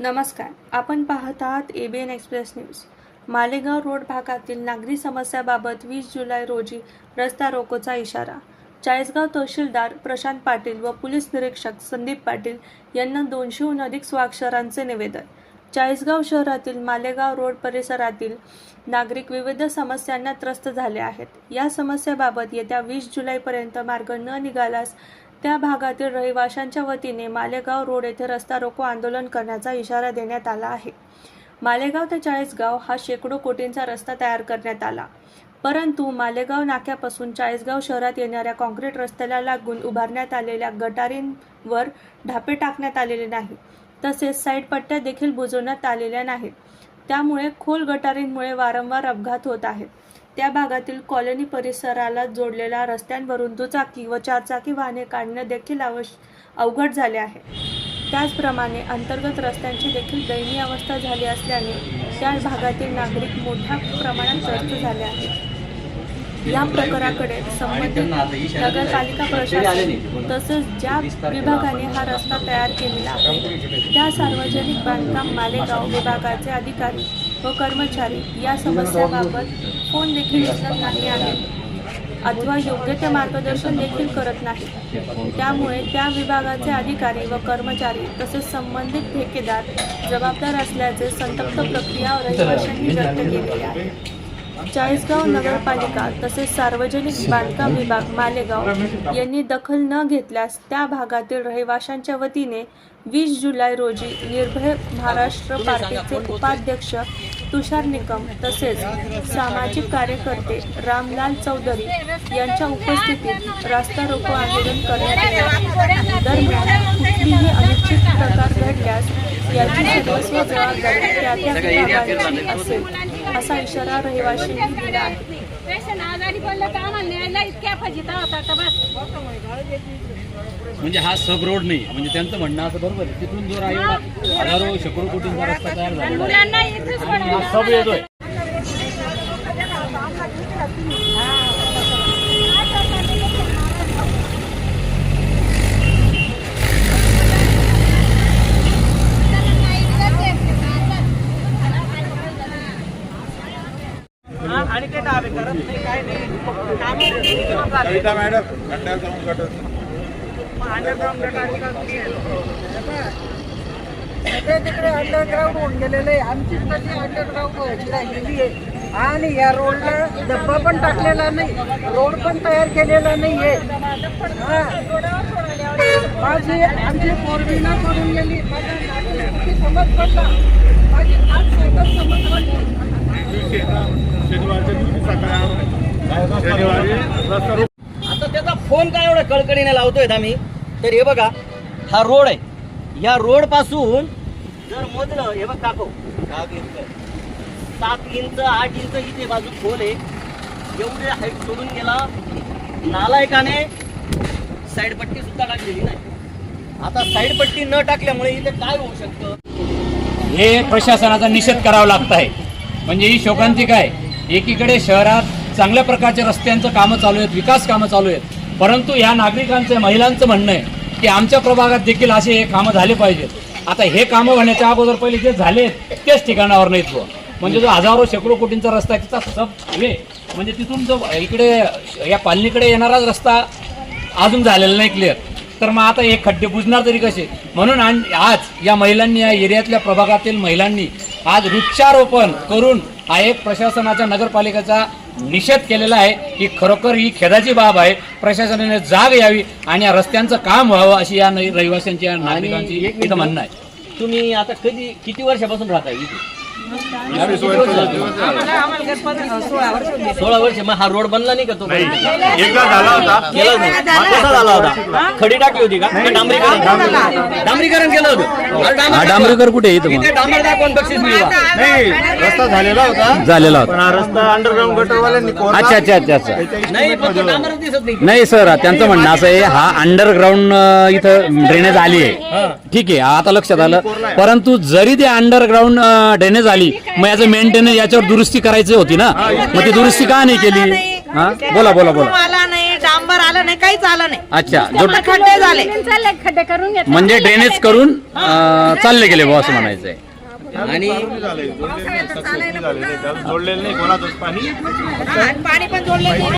नमस्कार. आपण पाहत आहात ABN express news Malegaon road भागातील नागरी समस्याबाबत वीस जुलै रोजी रस्ता रोकोचा इशारा. चाळीसगाव तहसीलदार प्रशांत पाटील व पोलीस निरीक्षक संदीप पाटील यांना दोनशेहून अधिक स्वाक्षरांचे निवेदन. चाळीसगाव शहरातील मालेगाव रोड परिसरातील नागरिक विविध समस्यांना त्रस्त झाले आहेत. या समस्याबाबत येत्या वीस जुलैपर्यंत मार्ग न निघाल्यास त्या भागातील रहिवाशांच्या वतीने मालेगाव रोड येथे रस्ता रोको आंदोलन करण्याचा इशारा देण्यात आला आहे. मालेगाव ते चाळीसगाव हा शेकडो कोटींचा रस्ता तयार करण्यात आला. परंतु मालेगाव नाक्यापासून चाळीसगाव शहरात येणाऱ्या काँक्रीट रस्त्याला लागून उभारण्यात आलेल्या गटारींवर ढापे टाकण्यात आलेले नाही. तसेच साईड पट्ट्या देखील बुजवण्यात आलेल्या नाहीत. त्यामुळे खोल गटारींमुळे वारंवार अपघात होत आहेत. त्या भागातील कॉलनी परिसराला जोडलेल्या रस्त्यांवरून दुचाकी व चारचाकी वाहने काढणे देखील आवश्य अवघड झाले आहे. त्याचप्रमाणे अंतर्गत रस्त्यांची देखील दयनीय अवस्था झाली असल्याने त्या भागातील नागरिक मोठ्या प्रमाणात त्रस्त झाले आहेत. या प्रकाराकडे संबंधित नगरपालिका प्रशासन तसेच ज्या विभागाने हा रस्ता तयार केलेला आहे त्या सार्वजनिक बांधकाम मालेगाव विभागाचे अधिकारी व कर्मचारी या समस्याबाबत फोन देखील उचलत नाही आहेत अथवा योग्य ते मार्गदर्शन देखील करत नाही. त्यामुळे त्या विभागाचे अधिकारी व कर्मचारी तसेच संबंधित ठेकेदार जबाबदार असल्याचे संतप्त प्रक्रिया रहिवाशांनी व्यक्त केलेली आहे. चाळीसगाव नगरपालिका तसेच सार्वजनिक बांधकाम विभाग मालेगाव यांनी दखल न घेतल्यास त्या भागातील रहिवाशांच्या वतीने वीस जुलै रोजी निर्भय महाराष्ट्र पार्टीचे उपाध्यक्ष तुषार निकम तसेच सामाजिक कार्यकर्ते रामलाल चौधरी यांच्या उपस्थितीत रास्ता रोको आंदोलन करण्यात आले दरम्यान कुठलीही अनिश्चित प्रकार घडल्यास याची सर्वस्व जबाबदारी त्या त्या विभागाची असेल. असा इशारा रहिवाशांनी दिला आहे. पेशंट आजारी पडलं तर आम्हाला न्यायला इतक्या फजिता होता तर बस. म्हणजे हा सब रोड नाही म्हणजे त्यांचं म्हणणं असं बरोबर आहे. तिथून जो एवढा हजारो शेकडो कोटींचा रस्ता तयार मुलांना इथेच सब येतोय. कविता मॅडम अंडरग्राऊंड गटर सगळे तिकडे अंडरग्राऊंड होऊन गेलेले. आहे आमची नदी अंडरग्राऊंड व्हायची राहिलेली आहे. आणि या रोडला डब्बा पण टाकलेला नाही. रोड पण तयार केलेला नाही आहे. माझी आमची पोरबीना पडून गेली. माझ्या समज पडला. माझी आठ रोको आता त्याचा फोन काय एवढा कळकळीने लावतोय आम्ही? तर हे बघा हा रोड आहे. या रोडपासून जर मोजलं हे बघ दाखव सात इंच सात इंच आठ इंच इथे बाजू खोल आहे. एवढे हाईट सोडून गेला नालायकाने साईड पट्टी सुद्धा टाकलेली नाही. आता साईड पट्टी न टाकल्यामुळे इथे काय होऊ शकतं? हे प्रशासनाचा निषेध करावा लागत आहे म्हणजे ही शोकांतिका आहे. एकीकडे शहरात चांगल्या प्रकारचे रस्त्यांचं कामं चालू आहेत विकास कामं चालू आहेत. परंतु या नागरिकांचं महिलांचं म्हणणं आहे की आमच्या प्रभागात देखील असे हे कामं झाले पाहिजेत. आता हे कामं होण्याच्या अगोदर पहिले जे झाले त्याच तेच ठिकाणावर नाहीत व म्हणजे जो हजारो शेकडो कोटींचा रस्ता आहे तिचा सब वे म्हणजे तिथून जो इकडे या पालनीकडे येणाराच रस्ता अजून झालेला नाही क्लिअर तर मग आता हे खड्डे बुजणार तरी कसे? म्हणून आज या महिलांनी या एरियातल्या प्रभागातील महिलांनी आज वृक्षारोपण करून हा एक प्रशासनाच्या नगरपालिकेचा निषेध केलेला आहे ही खरोखर ही खेदाची बाब आहे. प्रशासनाने जाग यावी आणि या रस्त्यांचं काम व्हावं अशी या रहिवाशांची या नागरिकांची एक इथं म्हणणं आहे. तुम्ही आता कधी किती वर्षापासून राहता इथे? सोळा वर्ष मग हा रोड बनला नाही का तो? एकदा झाला होता. केला नाही. कसा झाला होता. खडी टाकली होती का? का डांबरीकरण? डांबरीकरण. केलं होतं. अरे डांबरीकरण कुठे इथे डांबर दाखवून बक्षीस मिळवा. नाही रस्ता झालेला होता. झालेला पण हा रस्ता अंडरग्राऊंड गटरवाल्यांनी कोरला. अच्छा अच्छा अच्छा अच्छा. त्याच्या नाही estimate पण मध्ये तो होता. डांबरच दिसत नाही. नाही सर त्यांचं म्हणणं असं आहे हा अंडरग्राऊंड इथं ड्रेनेज आली आहे. ठीक आहे आता लक्षात आलं. परंतु जरी ते अंडरग्राऊंड ड्रेनेज आली मग याचं मेंटेनन्स याच्यावर दुरुस्ती करायची होती ना? मग ती दुरुस्ती का नाही केली? हा? बोला बोला बोला. आला नाही डांबर आलं नाही काहीच आलं नाही. अच्छा जो फक्त खड्डे झाले. चालले खड्डे करून घेतले. म्हणजे ड्रेनेज करून अं, चालले गेले बुवा असं म्हणायचंय. आणि झाले जोडलेले नाही पाणी पाणी पण. जोडले